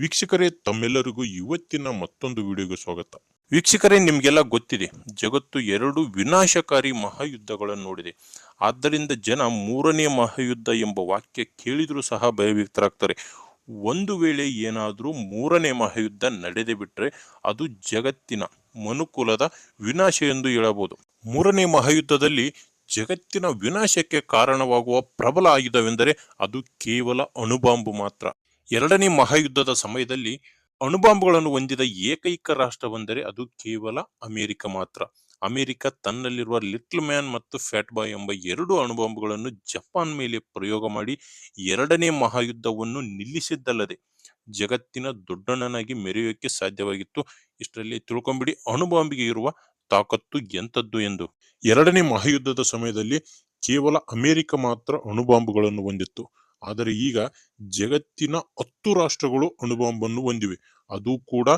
ವೀಕ್ಷಕರೇ, ತಮ್ಮೆಲ್ಲರಿಗೂ ಇವತ್ತಿನ ಮತ್ತೊಂದು ವಿಡಿಯೋಗೆ ಸ್ವಾಗತ. ವೀಕ್ಷಕರೇ, ನಿಮಗೆಲ್ಲ ಗೊತ್ತಿದೆ, ಜಗತ್ತು ಎರಡು ವಿನಾಶಕಾರಿ ಮಹಾಯುದ್ಧಗಳನ್ನು ನೋಡಿದೆ. ಆದ್ದರಿಂದ ಜನ ಮೂರನೇ ಮಹಾಯುದ್ಧ ಎಂಬ ವಾಕ್ಯ ಕೇಳಿದರೂ ಸಹ ಭಯಭೀತರಾಗ್ತಾರೆ. ಒಂದು ವೇಳೆ ಏನಾದರೂ ಮೂರನೇ ಮಹಾಯುದ್ಧ ನಡೆದೇ ಬಿಟ್ಟರೆ ಅದು ಜಗತ್ತಿನ ಮನುಕುಲದ ವಿನಾಶ ಎಂದು ಹೇಳಬಹುದು. ಮೂರನೇ ಮಹಾಯುದ್ಧದಲ್ಲಿ ಜಗತ್ತಿನ ವಿನಾಶಕ್ಕೆ ಕಾರಣವಾಗುವ ಪ್ರಬಲ ಆಯುಧವೆಂದರೆ ಅದು ಕೇವಲ ಅಣುಬಾಂಬು ಮಾತ್ರ. ಎರಡನೇ ಮಹಾಯುದ್ಧದ ಸಮಯದಲ್ಲಿ ಅಣುಬಾಂಬುಗಳನ್ನು ಹೊಂದಿದ ಏಕೈಕ ರಾಷ್ಟ್ರವೆಂದರೆ ಅದು ಕೇವಲ ಅಮೆರಿಕ ಮಾತ್ರ. ಅಮೆರಿಕ ತನ್ನಲ್ಲಿರುವ ಲಿಟ್ಲ್ ಮ್ಯಾನ್ ಮತ್ತು ಫ್ಯಾಟ್ ಬಾಯ್ ಎಂಬ ಎರಡು ಅಣುಬಾಂಬುಗಳನ್ನು ಜಪಾನ್ ಮೇಲೆ ಪ್ರಯೋಗ ಮಾಡಿ ಎರಡನೇ ಮಹಾಯುದ್ಧವನ್ನು ನಿಲ್ಲಿಸಿದ್ದಲ್ಲದೆ ಜಗತ್ತಿನ ದೊಡ್ಡಣ್ಣನಾಗಿ ಮೆರೆಯೋಕೆ ಸಾಧ್ಯವಾಗಿತ್ತು. ಇಷ್ಟರಲ್ಲಿ ತಿಳ್ಕೊಂಬಿಡಿ, ಅಣುಬಾಂಬಿಗೆ ಇರುವ ತಾಕತ್ತು ಎಂಥದ್ದು ಎಂದು. ಎರಡನೇ ಮಹಾಯುದ್ಧದ ಸಮಯದಲ್ಲಿ ಕೇವಲ ಅಮೆರಿಕ ಮಾತ್ರ ಅಣುಬಾಂಬುಗಳನ್ನು ಹೊಂದಿತ್ತು. ಆದರೆ ಈಗ ಜಗತ್ತಿನ ಹತ್ತು ರಾಷ್ಟ್ರಗಳು ಅಣುಬಾಂಬನ್ನು ಹೊಂದಿವೆ. ಅದು ಕೂಡ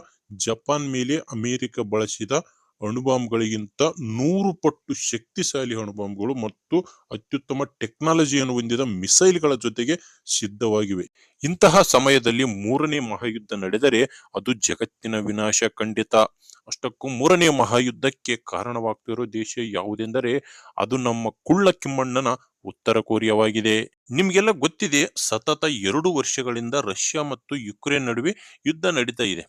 ಜಪಾನ್ ಮೇಲೆ ಅಮೆರಿಕ ಬಳಸಿದ ಅಣುಬಾಂಬ್ಗಳಿಗಿಂತ ನೂರು ಪಟ್ಟು ಶಕ್ತಿಶಾಲಿ ಅಣುಬಾಂಬ್ಗಳು ಮತ್ತು ಅತ್ಯುತ್ತಮ ಟೆಕ್ನಾಲಜಿಯನ್ನು ಹೊಂದಿದ ಮಿಸೈಲ್ಗಳ ಜೊತೆಗೆ ಸಿದ್ಧವಾಗಿವೆ. ಇಂತಹ ಸಮಯದಲ್ಲಿ ಮೂರನೇ ಮಹಾಯುದ್ಧ ನಡೆದರೆ ಅದು ಜಗತ್ತಿನ ವಿನಾಶ ಖಂಡಿತ. ಅಷ್ಟಕ್ಕೂ ಮೂರನೇ ಮಹಾಯುದ್ಧಕ್ಕೆ ಕಾರಣವಾಗ್ತಿರೋ ದೇಶ ಯಾವುದೆಂದರೆ ಅದು ನಮ್ಮ ಕುಳ್ಳ ಕಿಮ್ಮಣ್ಣನ ಉತ್ತರ ಕೊರಿಯಾವಾಗಿದೆ. ನಿಮಗೆಲ್ಲ ಗೊತ್ತಿದೆ, ಸತತ ಎರಡು ವರ್ಷಗಳಿಂದ ರಷ್ಯಾ ಮತ್ತು ಯುಕ್ರೇನ್ ನಡುವೆ ಯುದ್ಧ ನಡೀತಾ ಇದೆ.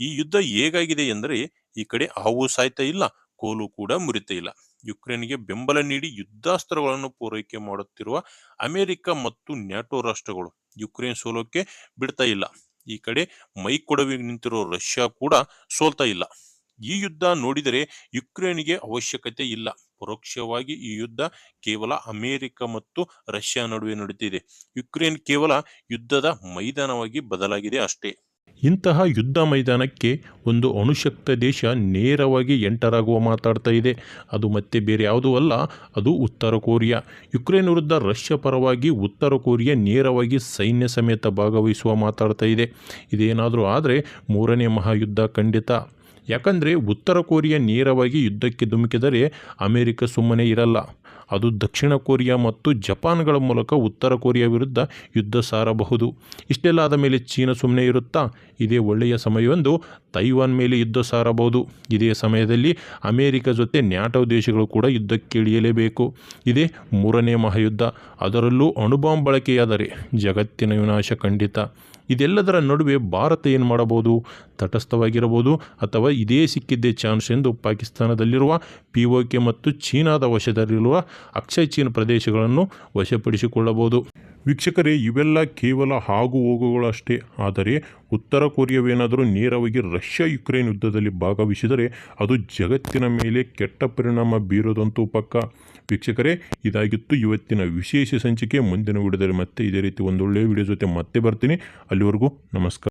ಈ ಯುದ್ಧ ಹೇಗಾಗಿದೆ ಎಂದರೆ, ಈ ಕಡೆ ಹಾವು ಸಾಯ್ತಾ ಇಲ್ಲ, ಕೋಲು ಕೂಡ ಮುರಿತಾ ಇಲ್ಲ. ಯುಕ್ರೇನ್ಗೆ ಬೆಂಬಲ ನೀಡಿ ಯುದ್ಧಾಸ್ತ್ರಗಳನ್ನು ಪೂರೈಕೆ ಮಾಡುತ್ತಿರುವ ಅಮೆರಿಕ ಮತ್ತು ನ್ಯಾಟೋ ರಾಷ್ಟ್ರಗಳು ಯುಕ್ರೇನ್ ಸೋಲೋಕೆ ಬಿಡ್ತಾ ಇಲ್ಲ. ಈ ಕಡೆ ಮೈ ಕೊಡವಿ ನಿಂತಿರೋ ರಷ್ಯಾ ಕೂಡ ಸೋಲ್ತಾ ಇಲ್ಲ. ಈ ಯುದ್ಧ ನೋಡಿದರೆ ಯುಕ್ರೇನ್ಗೆ ಅವಶ್ಯಕತೆ ಇಲ್ಲ. ಪರೋಕ್ಷವಾಗಿ ಈ ಯುದ್ಧ ಕೇವಲ ಅಮೆರಿಕ ಮತ್ತು ರಷ್ಯಾ ನಡುವೆ ನಡೀತಿದೆ. ಯುಕ್ರೇನ್ ಕೇವಲ ಯುದ್ಧದ ಮೈದಾನವಾಗಿ ಬದಲಾಗಿದೆ ಅಷ್ಟೇ. ಇಂತಹ ಯುದ್ಧ ಮೈದಾನಕ್ಕೆ ಒಂದು ಅಣುಶಕ್ತ ದೇಶ ನೇರವಾಗಿ ಎಂಟರಾಗುವ ಮಾತಾಡ್ತಾ ಇದೆ. ಅದು ಮತ್ತೆ ಬೇರೆ ಯಾವುದೂ ಅಲ್ಲ, ಅದು ಉತ್ತರ ಕೊರಿಯಾ. ಯುಕ್ರೇನ್ ವಿರುದ್ಧ ರಷ್ಯಾ ಪರವಾಗಿ ಉತ್ತರ ಕೊರಿಯಾ ನೇರವಾಗಿ ಸೈನ್ಯ ಸಮೇತ ಭಾಗವಹಿಸುವ ಮಾತಾಡ್ತಾ ಇದೆ. ಇದೇನಾದರೂ ಆದರೆ ಮೂರನೇ ಮಹಾಯುದ್ಧ ಖಂಡಿತ. ಯಾಕಂದರೆ ಉತ್ತರ ಕೊರಿಯಾ ನೇರವಾಗಿ ಯುದ್ಧಕ್ಕೆ ಧುಮುಕಿದರೆ ಅಮೆರಿಕ ಸುಮ್ಮನೆ ಇರಲ್ಲ. ಅದು ದಕ್ಷಿಣ ಕೊರಿಯಾ ಮತ್ತು ಜಪಾನ್ಗಳ ಮೂಲಕ ಉತ್ತರ ಕೊರಿಯಾ ವಿರುದ್ಧ ಯುದ್ಧ ಸಾರಬಹುದು. ಇಷ್ಟೆಲ್ಲ ಆದ ಮೇಲೆ ಚೀನಾ ಸುಮ್ಮನೆ ಇರುತ್ತಾ? ಇದೇ ಒಳ್ಳೆಯ ಸಮಯವೆಂದು ತೈವಾನ್ ಮೇಲೆ ಯುದ್ಧ ಸಾರಬಹುದು. ಇದೇ ಸಮಯದಲ್ಲಿ ಅಮೇರಿಕ ಜೊತೆ ನ್ಯಾಟೋ ದೇಶಗಳು ಕೂಡ ಯುದ್ಧಕ್ಕೆ ಇಳಿಯಲೇಬೇಕು. ಇದೇ ಮೂರನೇ ಮಹಾಯುದ್ಧ. ಅದರಲ್ಲೂ ಅಣುಬಾಂಬ್ ಬಳಕೆಯಾದರೆ ಜಗತ್ತಿನ ವಿನಾಶ ಖಂಡಿತ. ಇದೆಲ್ಲದರ ನಡುವೆ ಭಾರತ ಏನು ಮಾಡಬಹುದು? ತಟಸ್ಥವಾಗಿರಬಹುದು ಅಥವಾ ಇದೇ ಸಿಕ್ಕಿದ್ದೇ ಚಾನ್ಸ್ ಎಂದು ಪಾಕಿಸ್ತಾನದಲ್ಲಿರುವ ಪಿ ಮತ್ತು ಚೀನಾದ ವಶದಲ್ಲಿರುವ ಅಕ್ಷಯ ಚೀನ್ ಪ್ರದೇಶಗಳನ್ನು ವಶಪಡಿಸಿಕೊಳ್ಳಬಹುದು. ವೀಕ್ಷಕರೇ, ಇವೆಲ್ಲ ಕೇವಲ ಆಗು ಹೋಗುಗಳಷ್ಟೇ ಆದರೆ ಉತ್ತರ ಕೊರಿಯಾವೇನಾದರೂ ನೇರವಾಗಿ ರಷ್ಯಾ ಯುಕ್ರೇನ್ ಯುದ್ಧದಲ್ಲಿ ಭಾಗವಹಿಸಿದರೆ ಅದು ಜಗತ್ತಿನ ಮೇಲೆ ಕೆಟ್ಟ ಪರಿಣಾಮ ಬೀರೋದಂತೂ ಪಕ್ಕ. ವೀಕ್ಷಕರೇ, ಇದಾಗಿತ್ತು ಇವತ್ತಿನ ವಿಶೇಷ ಸಂಚಿಕೆ. ಮುಂದಿನ ವಿಡಿಯೋದಲ್ಲಿ ಮತ್ತೆ ಇದೇ ರೀತಿ ಒಂದೊಳ್ಳೆಯ ವಿಡಿಯೋ ಜೊತೆ ಮತ್ತೆ ಬರ್ತೀನಿ. ಅಲ್ಲಿವರೆಗೂ ನಮಸ್ಕಾರ.